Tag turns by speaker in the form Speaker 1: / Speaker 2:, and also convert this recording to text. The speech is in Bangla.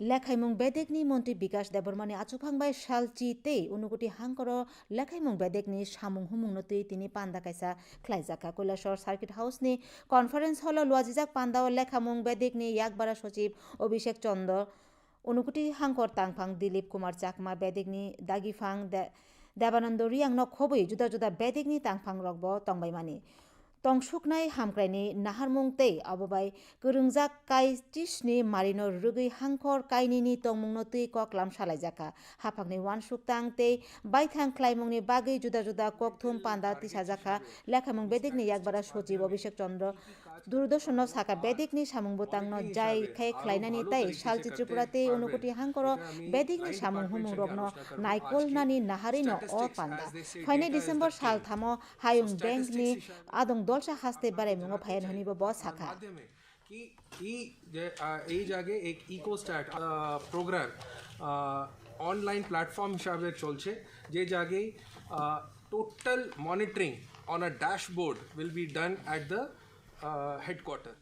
Speaker 1: লেখাইমুং বেদেকনি মন্ত্রী বিকাশ দেববর্মানি আচুখাংবাই সালচি তে উনুকুটি হাংকর লেখাইমুং বেদেকনি সামুং হুমুংনো তুই তিনি পান্দা কাইসা খ্লাইজাকা কৈলাসর সার্কিট হাউসনি কনফারেন্স হল লুয়াজিজাক পান্দাও লেখামুং বেদেকনি ইয়াকবারা সচিব অভিষেক চন্দ্র। অনুকুটি হাংকর তাংফাং Dilip Kumar Chakma বেদেকনি দাগিফাং Devananda রিয়াংনো খবই tongshuknai hamkraini naharmung tei abobai kurungjak kai tishni marino rugui hangkor kaini ni tongmungno tui kok lamsalaijaka haphakni wansuk tang tei baithang klaimungni bagui juda juda kok thum panda tisajaka লেখামং বেদিকনি একবারা সচিব অভিষেক চন্দ্র
Speaker 2: দূরদর্শন সাকা বেদিকনি
Speaker 1: সামুং বোতাংন যাই খাই খ্লাইনানি তাই শাল চিত্রপুরাতে অনুকুটি হাংকর বেদিকনি সামুং হুমুং রগ্ন নাইকোল নানি নাহারিন অ পান্দা ফাইনে ডিসেম্বর সাল থামো হায়ুং ব্যাংকনি আদং 몰샤 하스테 바레 몽어 파야 너니버 버사카
Speaker 2: कि ई জাগে এক ইকোস্ট্যাট প্রোগ্রাম অনলাইন প্ল্যাটফর্ম হিসাবে চলছে, যে জায়গায় total monitoring on a dashboard will be done at the headquarter